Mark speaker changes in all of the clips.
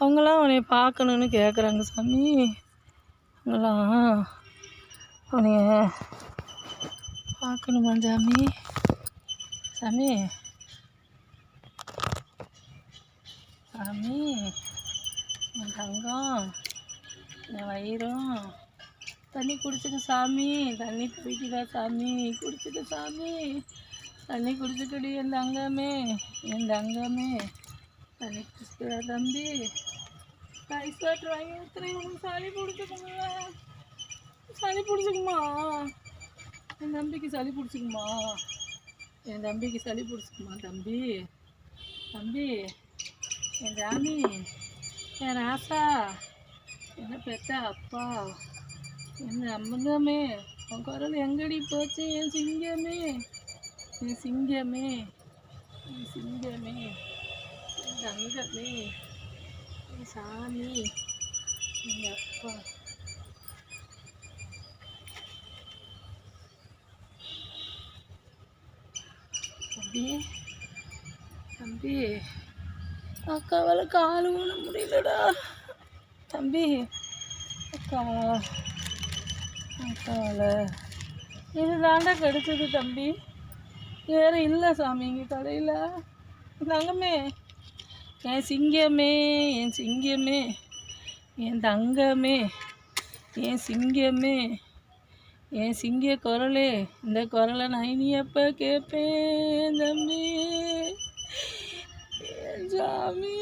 Speaker 1: அவங்களாம் உன்னை பார்க்கணுன்னு கேட்குறாங்க சாமி. அவங்களாம் உன்னைய பார்க்கணுமா சாமி? சாமி. சாமி என் தங்கம் என் வயிறும் தண்ணி குடிச்சுக்க சாமி. தண்ணி குடிக்கிறா சாமி? குடிச்சுக்க சாமி. தண்ணி குடிச்சுக்கடி என் தங்கமே. என் தங்கமே. தண்ணி குடிச்சுக்கிறா தம்பி. நைஸாக ட்ராயிங் வாங்கி ஊற்றுறேன் உனக்கு சளி பிடிச்சிக்குங்களா சளி பிடிச்சிக்குமா என் தம்பிக்கு சளி பிடிச்சிக்குமா என் தம்பிக்கு சளி பிடிச்சிக்குமா தம்பி தம்பி என் ராணி என் ராசா என்ன பெத்த அப்பா என் அம்மங்கமே உன் குரல் எங்கடி போச்சு என் சிங்கமே என் சிங்கமே என் சிங்கமே என் தங்கமே சாமி. என் அப்பா. தம்பி தம்பி. அக்காவால் கால் ஊன முடியலடா. தம்பி அக்கா. அக்காவால். இது தாண்டா கிடைச்சது தம்பி. வேறு இல்லை சாமி இங்கே கடையில். தங்கமே என் சிங்கமே என் சிங்கமே என் தங்கமே என் சிங்கமே என் சிங்க குரலே இந்த குரலை நான் இனி எப்போ கேட்பேன் தம்பி. சாமி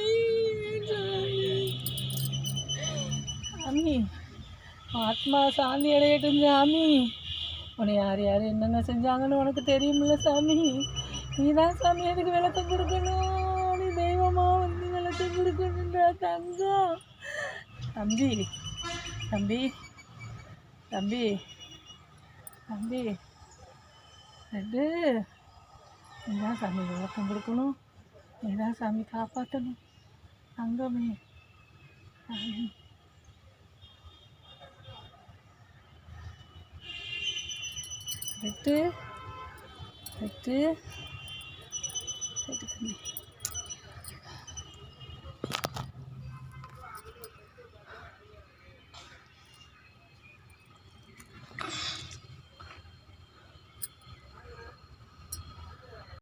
Speaker 1: சாமி? ஆத்மா சாந்தி அடையட்டும் சாமி. உன்னை யார் யார் என்னென்ன செஞ்சாங்கன்னு உனக்கு தெரியுமில்ல சாமி? நீ தான் சாமி எதுக்கு விளக்கம் கொடுக்கணும். தெய்வமாக வந்து விளக்கம் கொடுக்கணுன்றா தங்கம் தம்பி தம்பி தம்பி தம்பி. ரெண்டு. என்ன சாமி விளக்கம் கொடுக்கணும் என்ன சாமி காப்பாற்றணும் தங்கமே. சாமி ரெட்டு. ரெட்டு தம்பி.